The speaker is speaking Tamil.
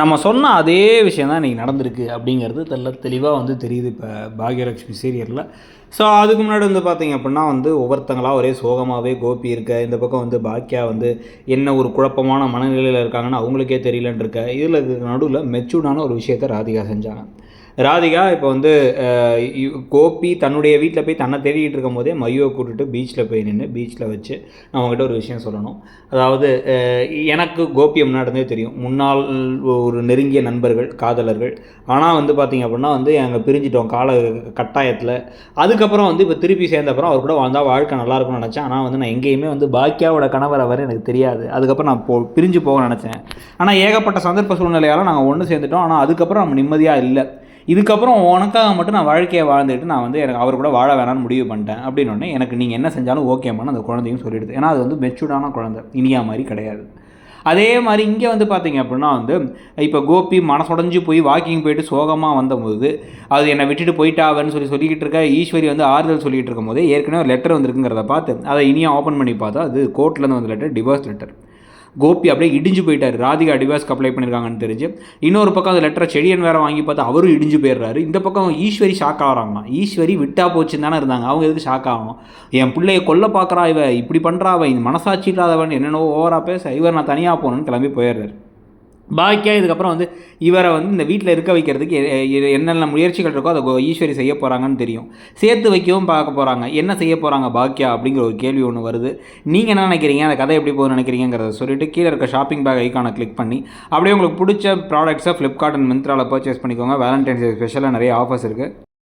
நம்ம சொன்ன அதே விஷயம் தான் இன்றைக்கி நடந்திருக்கு அப்படிங்கிறது தெல்ல தெளிவாக வந்து தெரியுது இப்போ பாக்யலட்சுமி சீரியலில். ஸோ அதுக்கு முன்னாடி வந்து பார்த்தீங்க அப்படின்னா வந்து ஒவ்வொருத்தங்களாக ஒரே சோகமாகவே கோபி இருக்க இந்த பக்கம் வந்து பாக்கியா வந்து என்ன ஒரு குழப்பமான மனநிலையில் இருக்காங்கன்னு அவங்களுக்கே தெரியலன்னு இருக்க. இதில் நடுவில் மெச்சூர்டான ஒரு விஷயத்தை ராதிகா செஞ்சாங்க. ராதிகா இப்போ வந்து கோபி தன்னுடைய வீட்டில் போய் தன்னை தேடிட்டு இருக்கும் போதே மையோவை கூட்டுட்டு பீச்சில் போய் நின்று பீச்சில் வச்சு நான் உங்ககிட்ட ஒரு விஷயம் சொல்லணும். அதாவது எனக்கு கோபியை முன்னாடியே தெரியும். முன்னாள் ஒரு நெருங்கிய நண்பர்கள் காதலர்கள். ஆனால் வந்து பார்த்தீங்க அப்படின்னா வந்து எங்கள் பிரிஞ்சிட்டோம் கால கட்டாயத்தில். அதுக்கப்புறம் வந்து இப்போ திருப்பி சேர்ந்தப்புறம் அவர் கூட வாழ்ந்தால் வாழ்க்கை நல்லா இருக்கும்னு நினச்சேன். ஆனால் வந்து நான் எங்கேயுமே வந்து பாக்கியாவோட கணவர் அவர் எனக்கு தெரியாது. அதுக்கப்புறம் நான் போ பிரிஞ்சு போக நினச்சேன். ஆனால் ஏகப்பட்ட சந்தர்ப்ப சூழ்நிலையால் நாங்கள் ஒன்று சேர்ந்துட்டோம். ஆனால் அதுக்கப்புறம் நம்ம நிம்மதியாக இல்லை. இதுக்கப்புறம் உனக்காக மட்டும் நான் வாழ்க்கையை வாழ்ந்துட்டு நான் வந்து எனக்கு அவர் கூட வாழ வேணாம்னு முடிவு பண்ணிட்டேன். அப்படின்னு எனக்கு நீங்கள் என்ன செஞ்சாலும் ஓகேமான்னு அந்த குழந்தையும் சொல்லிடுது. ஏன்னா அது வந்து மெச்சூர்டான குழந்தை. இனியா மாதிரி கிடையாது. அதே மாதிரி இங்கே வந்து பார்த்தீங்க அப்படின்னா வந்து இப்போ கோபி மனசுடைஞ்சு போய் வாக்கிங் போயிட்டு சோகமாக வந்தபோது அது என்னை விட்டுட்டு போயிட்டாவன்னு சொல்லி சொல்லிக்கிட்டு இருக்க ஈஸ்வரி வந்து ஆறுதல் சொல்லிகிட்டு இருக்கும்போது ஏற்கனவே ஒரு லெட்டர் வந்திருக்குங்கிறத பார்த்து அதை இனியும் ஓப்பன் பண்ணி பார்த்தா அது கோர்ட்லேருந்து வந்த லெட்டர் டிவோர்ஸ் லெட்டர் கோபி அப்படியே இடிஞ்சு போயிட்டார். ராதிகா டிவோர்ஸ்க்கு அப்ளை பண்ணியிருக்காங்கன்னு தெரிஞ்சு. இன்னொரு பக்கம் அந்த லெட்டரை செடியன் வேறு வாங்கி பார்த்து அவரும் இடிஞ்சு போயிடுறாரு. இந்த பக்கம் ஈஸ்வரி ஷாக் ஆகிறாங்களாம் ஈஸ்வரி விட்டா போச்சுன்னு தானே இருந்தாங்க. அவங்க எதுக்கு ஷாக் ஆகணும்? என் பிள்ளைய கொல்ல பார்க்குறா இவ இப்படி பண்ணுறா அவ மனசாட்சி இல்லாதவன் என்னென்னவோ ஓவரா பேச இவர் நான் தனியாக போகணும்னு கிளம்பி போயிடுறாரு. பாக்கியா இதுக்கப்புறம் வந்து இவரை வந்து இந்த வீட்டில் இருக்க வைக்கிறதுக்கு என்னென்ன முயற்சிகள் இருக்கோ அதை ஈஸ்வரி செய்ய போகிறாங்கன்னு தெரியும். சேர்த்து வைக்கவும் பார்க்க போகிறாங்க என்ன செய்ய போகிறாங்க பாக்கியா அப்படிங்கிற ஒரு கேள்வி ஒன்று வருது. நீங்கள் என்ன நினைக்கிறீங்க? அந்த கதை எப்படி போகுதுன்னு நினைக்கிறீங்கிறத சொல்லிட்டு கீழே இருக்க ஷாப்பிங் பேக் ஐக்கானை கிளிக் பண்ணி அப்படியே உங்களுக்கு பிடிச்ச ப்ராடக்ட்ஸை ஃப்ளிப்கார்ட் அண்ட் மிந்த்ராவில் பர்ச்சேஸ் பண்ணிக்கோங்க. வேலண்டைன்ஸ் டே ஸ்பெஷலாக நிறைய ஆஃபர்ஸ் இருக்குது